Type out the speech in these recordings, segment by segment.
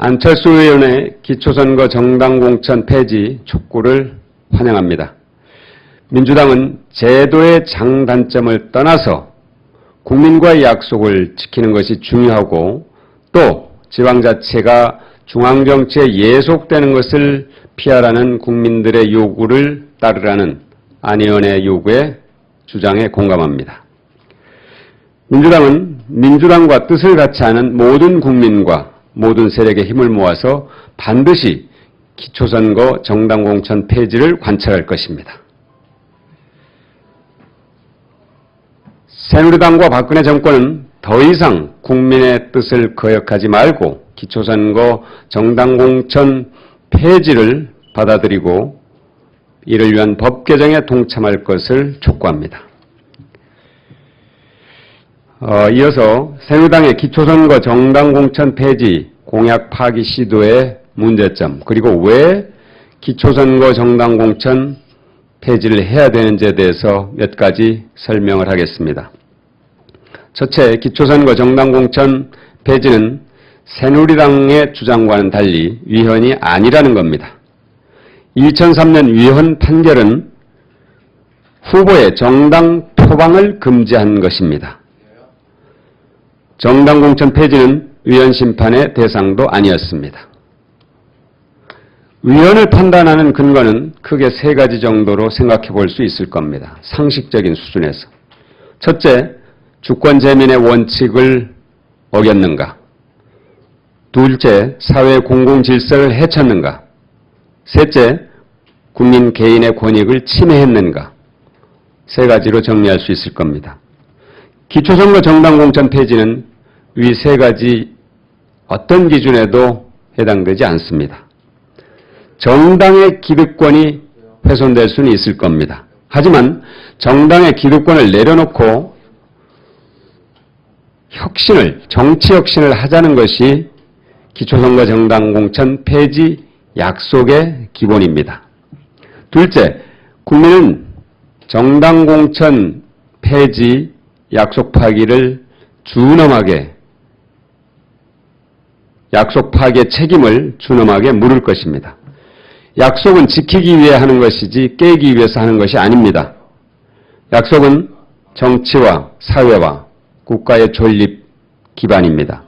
안철수 의원의 기초선거 정당 공천 폐지 촉구를 환영합니다. 민주당은 제도의 장단점을 떠나서 국민과의 약속을 지키는 것이 중요하고 또 지방자치가 중앙정치에 예속되는 것을 피하라는 국민들의 요구를 따르라는 안 의원의 요구에 주장에 공감합니다. 민주당은 민주당과 뜻을 같이 하는 모든 국민과 모든 세력의 힘을 모아서 반드시 기초선거 정당 공천 폐지를 관철할 것입니다. 새누리당과 박근혜 정권은 더 이상 국민의 뜻을 거역하지 말고 기초선거 정당 공천 폐지를 받아들이고 이를 위한 법 개정에 동참할 것을 촉구합니다. 어, 이어서 새누리당의 기초선거 정당 공천 폐지 공약 파기 시도의 문제점 그리고 왜 기초선거 정당 공천 폐지를 해야 되는지에 대해서 몇 가지 설명을 하겠습니다. 첫째, 기초선거 정당 공천 폐지는 새누리당의 주장과는 달리 위헌이 아니라는 겁니다. 2003년 위헌 판결은 후보의 정당 표방을 금지한 것입니다. 정당 공천 폐지는 위헌 심판의 대상도 아니었습니다. 위헌을 판단하는 근거는 크게 세 가지 정도로 생각해 볼 수 있을 겁니다. 상식적인 수준에서. 첫째, 주권 재민의 원칙을 어겼는가? 둘째, 사회 공공 질서를 해쳤는가? 셋째, 국민 개인의 권익을 침해했는가? 세 가지로 정리할 수 있을 겁니다. 기초선거 정당 공천 폐지는 위 세 가지 어떤 기준에도 해당되지 않습니다. 정당의 기득권이 훼손될 수는 있을 겁니다. 하지만 정당의 기득권을 내려놓고 혁신을, 정치 혁신을 하자는 것이 기초선거 정당 공천 폐지 약속의 기본입니다. 둘째, 국민은 정당 공천 폐지 약속 파기를 준엄하게 약속 파기의 책임을 준엄하게 물을 것입니다. 약속은 지키기 위해 하는 것이지 깨기 위해서 하는 것이 아닙니다. 약속은 정치와 사회와 국가의 존립 기반입니다.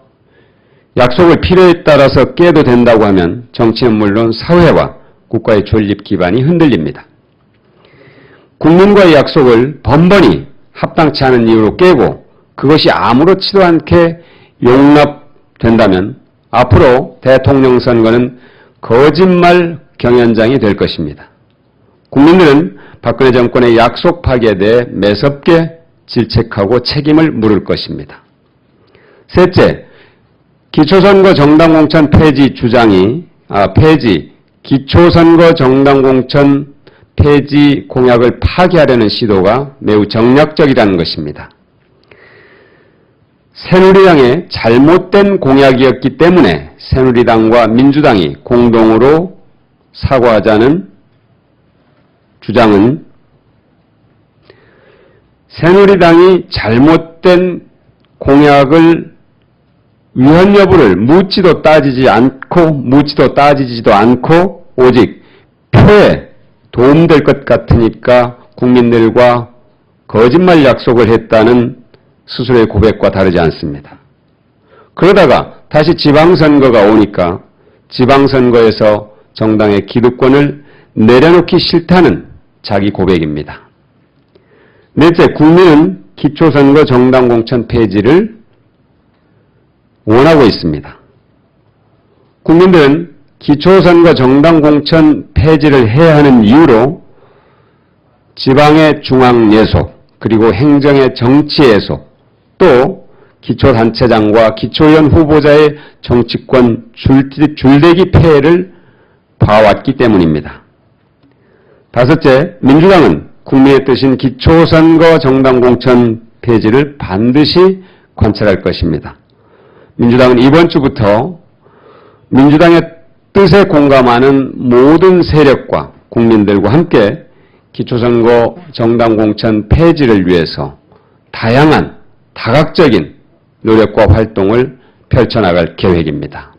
약속을 필요에 따라서 깨도 된다고 하면 정치는 물론 사회와 국가의 존립 기반이 흔들립니다. 국민과의 약속을 번번이 합당치 않은 이유로 깨고 그것이 아무렇지도 않게 용납된다면 앞으로 대통령 선거는 거짓말 경연장이 될 것입니다. 국민들은 박근혜 정권의 약속 파기에 대해 매섭게 질책하고 책임을 물을 것입니다. 셋째, 기초선거 정당공천 폐지 주장이 아, 폐지 기초선거 정당공천 폐지 공약을 파기하려는 시도가 매우 정략적이라는 것입니다. 새누리당의 잘못된 공약이었기 때문에 새누리당과 민주당이 공동으로 사과하자는 주장은 새누리당이 잘못된 공약을 위헌 여부를 묻지도 따지지 않고 묻지도 따지지도 않고 오직 표에 도움될 것 같으니까 국민들과 거짓말 약속을 했다는 스스로의 고백과 다르지 않습니다. 그러다가 다시 지방선거가 오니까 지방선거에서 정당의 기득권을 내려놓기 싫다는 자기 고백입니다. 넷째, 국민은 기초선거 정당 공천 폐지를 원하고 있습니다. 국민들은 기초선거 정당 공천 폐지를 해야 하는 이유로 지방의 중앙 예속 그리고 행정의 정치 예속 또 기초단체장과 기초의원 후보자의 정치권 줄대기 폐해를 봐왔기 때문입니다. 다섯째, 민주당은 국민의 뜻인 기초선거 정당 공천 폐지를 반드시 관철할 것입니다. 민주당은 이번 주부터 민주당의 뜻에 공감하는 모든 세력과 국민들과 함께 기초선거 정당 공천 폐지를 위해서 다양한 다각적인 노력과 활동을 펼쳐나갈 계획입니다.